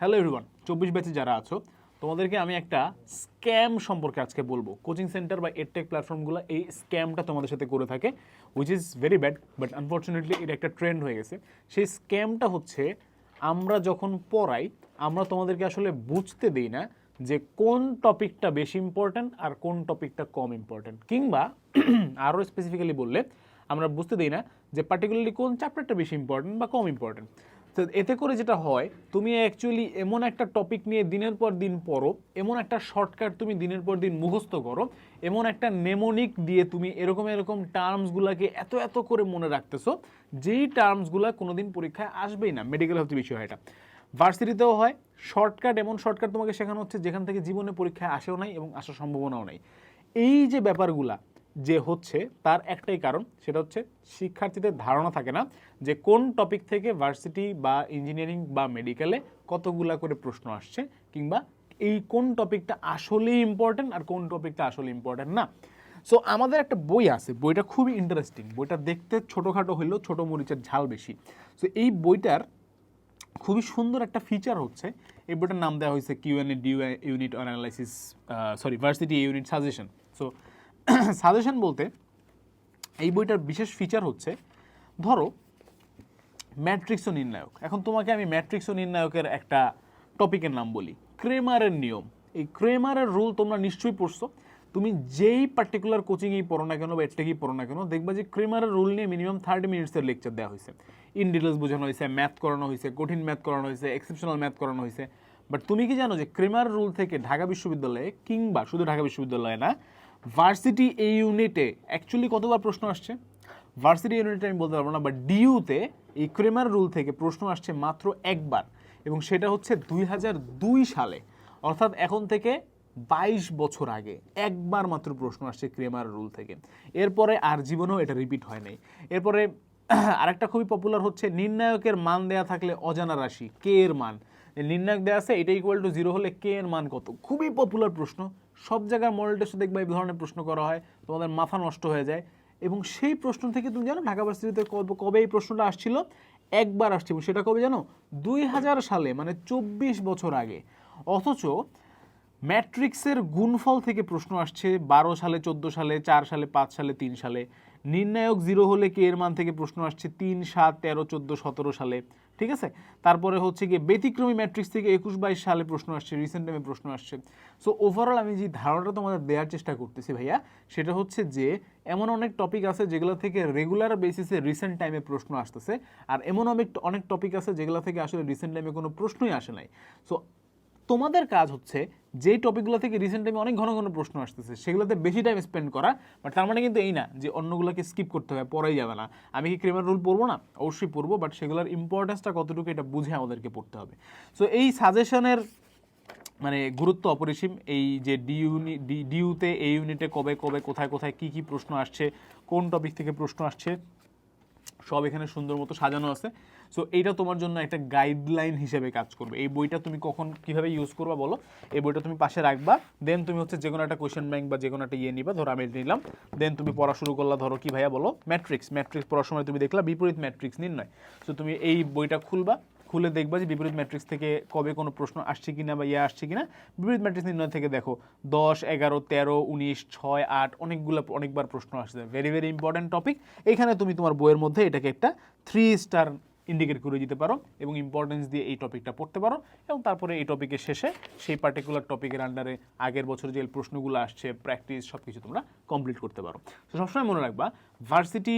Hello everyone চব্বিশ ব্যাচে যারা আছো, তোমাদেরকে আমি একটা স্ক্যাম সম্পর্কে আজকে বলব। কোচিং সেন্টার বা এডটেক প্ল্যাটফর্মগুলো এই স্ক্যামটা তোমাদের সাথে করে থাকে which is very bad but unfortunately এটা একটা ট্রেন্ড হয়ে গেছে। সেই স্ক্যামটা হচ্ছে, আমরা যখন পড়াই, আমরা তোমাদেরকে আসলে বুঝতে দিই না যে কোন টপিকটা বেশি ইম্পর্ট্যান্ট আর কোন টপিকটা কম ইম্পর্ট্যান্ট কিংবা আরও স্পেসিফিক্যালি বললে, আমরা বুঝতে দিই না যে পার্টিকুলারলি কোন চ্যাপ্টারটা বেশি ইম্পর্ট্যান্ট বা কম ইম্পর্ট্যান্ট তো এতে করে যেটা হয়, তুমি অ্যাকচুয়ালি এমন একটা টপিক নিয়ে দিনের পর দিন পড়ো, এমন একটা শর্টকাট তুমি দিনের পর দিন মুখস্থ করো, এমন একটা নেমোনিক দিয়ে তুমি এরকম এরকম টার্মসগুলোকে এত এত করে মনে রাখতেছো, যেই টার্মসগুলো কোনোদিন পরীক্ষায় আসবেই না মেডিকেল হেলথ বিষয় এটা ভার্সিটিতেও হয় শর্টকাট এমন শর্টকাট তোমাকে শেখানো হচ্ছে যেখান থেকে জীবনে পরীক্ষায় আসেও নাই এবং আসার সম্ভাবনাও নাই। এই যে ব্যাপারগুলা যে হচ্ছে তার একটাই কারণ, সেটা হচ্ছে শিক্ষার্থীদের ধারণা থাকে না যে কোন টপিক থেকে ভার্সিটি বা ইঞ্জিনিয়ারিং বা মেডিকেলে কতগুলা করে প্রশ্ন আসছে কিংবা এই কোন টপিকটা আসলেই ইম্পর্ট্যান্ট আর কোন টপিকটা আসলে ইম্পর্ট্যান্ট না। সো আমাদের একটা বই আছে, বইটা খুবই ইন্টারেস্টিং বইটা দেখতে ছোটোখাটো হইলেও ছোটো মরিচের ঝাল বেশি। সো এই বইটার খুবই সুন্দর একটা ফিচার হচ্ছে, এই বইটার নাম দেওয়া হয়েছে QnA due unit analysis sorry varsity unit suggestion so suggestion বলতে এই বইটার বিশেষ ফিচার হচ্ছে, ধরো ম্যাট্রিক্স ও নির্ণায়ক। এখন তোমাকে আমি ম্যাট্রিক্স ও নির্ণায়কের একটা টপিকের নাম বলি ক্রেমারের নিয়ম। এই ক্রেমারের রুল তোমরা নিশ্চয়ই পড়ছো। তুমি যেই পার্টিকুলার কোচিংয়েই পড়ো না কেন বা এটটেকেই পড়ো না কেন, দেখবা যে ক্রেমারের রুল নিয়ে মিনিমাম থার্টি মিনিটসের লেকচার দেওয়া হয়েছে। ইন ডিটেলস বোঝানো হয়েছে ম্যাথ করানো হয়েছে, কঠিন ম্যাথ করানো হয়েছে এক্সেপশনাল ম্যাথ করানো হয়েছে। বাট তুমি কি জানো যে ক্রেমার রুল থেকে ঢাকা বিশ্ববিদ্যালয়ে কিংবা শুধু ঢাকা বিশ্ববিদ্যালয়ে না ভার্সিটি এই ইউনিটে অ্যাকচুয়ালি কতবার প্রশ্ন আসছে? ভার্সিটি ইউনিটে আমি বলতে পারব না বাট ডিইউতে এই ক্রেমার রুল থেকে প্রশ্ন আসছে মাত্র একবার, এবং সেটা হচ্ছে দুই হাজার দুই সালে, অর্থাৎ এখন থেকে বাইশ বছর আগে, একবার মাত্র প্রশ্ন আসছে ক্রেমার রুল থেকে। এরপরে আর জীবনেও এটা রিপিট হয় নাই। এরপরে আরেকটা খুবই পপুলার হচ্ছে, নির্ণায়কের মান দেয়া থাকলে অজানা রাশি কে এর মান। নির্ণায়ক দেওয়া আছে, এটা ইকুয়াল টু জিরো হলে কে এর মান কত? খুবই পপুলার প্রশ্ন সব জায়গায় মডেল টেস্টে দেখবা এই ধরনের প্রশ্ন করা হয়, তোমাদের মাথা নষ্ট হয়ে যায়। এবং সেই প্রশ্ন থেকে তুমি জানো ঢাকা ভার্সিটিতে কবে এই প্রশ্নটা আসছিল? একবার আসছে এবং সেটা কবে জানো? দুই হাজার সালে মানে চব্বিশ বছর আগে। অথচ ম্যাট্রিক্সের গুণফল থেকে প্রশ্ন আসছে বারো সালে, চোদ্দ সালে, চার সালে, পাঁচ সালে, তিন সালে। নির্ণায়ক জিরো হলে কে এর মান থেকে প্রশ্ন আসছে তিন, সাত, তেরো, চোদ্দ, সতেরো সালে? ঠিক আছে? তারপরে হচ্ছে গিয়ে ব্যতিক্রমী ম্যাট্রিক্স থেকে একুশ বাইশ সালে প্রশ্ন আসছে রিসেন্ট টাইমে প্রশ্ন আসছে। সো ওভারঅল আমি যে ধারণাটা তোমাদের দেওয়ার চেষ্টা করতেছি ভাইয়া, সেটা হচ্ছে যে এমন অনেক টপিক আছে যেগুলো থেকে রেগুলার বেসিসে রিসেন্ট টাইমে প্রশ্ন আসতেছে, আর এমন অনেক অনেক টপিক আছে যেগুলো থেকে আসলে রিসেন্ট টাইমে কোনো প্রশ্নই আসে নাই। সো তোমাদের কাজ হচ্ছে যেই টপিকগুলো থেকে রিসেন্ট টাইমে অনেক ঘন ঘন প্রশ্ন আসতেছে, সেগুলোতে বেশি টাইম স্পেন্ড করা বাট তার মানে কিন্তু এই না যে অন্যগুলোকে স্কিপ করতে হবে পড়াই যাবে না। আমি কি ক্রিমার রুল পড়ব না? অবশ্যই পড়ব বাট সেগুলোর ইম্পর্টেন্সটা কতটুকু এটা বুঝে আমাদেরকে পড়তে হবে। সো এই সাজেশনের মানে গুরুত্ব অপরিসীম, এই যে ডি ইউনি ডিউতে এই ইউনিটে কবে কবে, কোথায় কোথায় কি কি প্রশ্ন আসছে, কোন টপিক থেকে প্রশ্ন আসছে সব এখানে সুন্দর মতো সাজানো আছে। সো এইটা তোমার জন্য একটা গাইডলাইন হিসেবে কাজ করবে। এই বইটা তুমি কখন কীভাবে ইউজ করবা বলো? এই বইটা তুমি পাশে রাখবা। দেন তুমি হচ্ছে যে কোনো একটা কোয়েশ্চেন ব্যাংক বা যে কোনো একটা ইয়ে নিবা, ধরো আমি নিলাম। দেন তুমি পড়া শুরু করলা, ধরো কি ভাইয়া বলো? ম্যাট্রিক্স ম্যাট্রিক্স পড়ার সময় তুমি দেখলা বিপরীত ম্যাট্রিক্স নির্ণয়। সো তুমি এই বইটা খুলবা। খুলে দেখবা যে বিপরীত ম্যাট্রিক্স থেকে কবে কোনো প্রশ্ন আসছে কিনা বা ইয়ে আসছে কিনা। বিপরীত ম্যাট্রিক্স নির্ণয় থেকে দেখো, দশ, এগারো, তেরো, উনিশ, ছয়, আট, অনেকগুলো, অনেকবার প্রশ্ন আসছে। ভেরি ভেরি ইম্পর্ট্যান্ট টপিক এখানে তুমি তোমার বইয়ের মধ্যে এটাকে একটা থ্রি স্টার ইন্ডিকেট করে দিতে পারো এবং ইম্পর্টেন্স দিয়ে এই টপিকটা পড়তে পারো এবং তারপরে এই টপিকের শেষে সেই পার্টিকুলার টপিকের আন্ডারে আগের বছর যে প্রশ্নগুলো আসছে প্র্যাকটিস সব কিছু তোমরা কমপ্লিট করতে পারো। তো সবসময় মনে রাখবা ভার্সিটি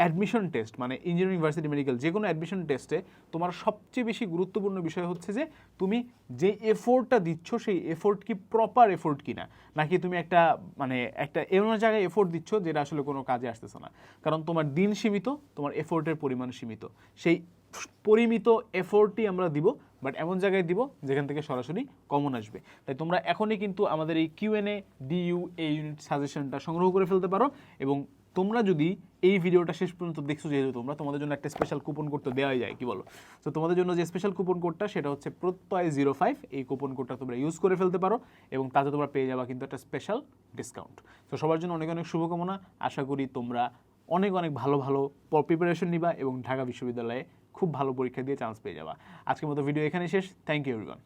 অ্যাডমিশন টেস্ট মানে ইঞ্জিনিয়ারিং ইউনিভার্সিটি মেডিকেল যে কোনো অ্যাডমিশন টেস্টে তোমার সবচেয়ে বেশি গুরুত্বপূর্ণ বিষয় হচ্ছে যে তুমি যে এফোর্টটা দিচ্ছ, সেই এফোর্ট কি প্রপার এফোর্ট কিনা? নাকি তুমি একটা মানে একটা এমন জায়গায় এফোর্ট দিচ্ছ যেটা আসলে কোনো কাজে আসতেছে না? কারণ তোমার দিন সীমিত, তোমার এফোর্টের পরিমাণ সীমিত। সেই পরিমিত এফোর্টই আমরা দিব বাট এমন জায়গায় দিব যেখান থেকে সরাসরি কমন আসবে। তাই তোমরা এখনই কিন্তু আমাদের এই কিউএনএ ডিইউ এই ইউনিট সাজেশনটা সংগ্রহ করে ফেলতে পারো এবং তোমরা যদি এই ভিডিওটা শেষ পর্যন্ত দেখছ, যেহেতু তোমরা তোমাদের জন্য একটা স্পেশাল কুপন কোড তো দেওয়াই যায়, কি বলো? তো তোমাদের জন্য যে স্পেশাল কুপন কোডটা সেটা হচ্ছে প্রত্যয় জিরো ফাইভ এই কুপন কোডটা তোমরা ইউজ করে ফেলতে পারো এবং তাতে তোমরা পেয়ে যাবা কিন্তু একটা স্পেশাল ডিসকাউন্ট তো সবার জন্য অনেক অনেক শুভকামনা। আশা করি তোমরা অনেক অনেক ভালো ভালো প্রিপারেশন নিবা এবং ঢাকা বিশ্ববিদ্যালয়ে খুব ভালো পরীক্ষা দিয়ে চান্স পেয়ে যাবা। আজকের মতো ভিডিও এখানে শেষ। Thank you everyone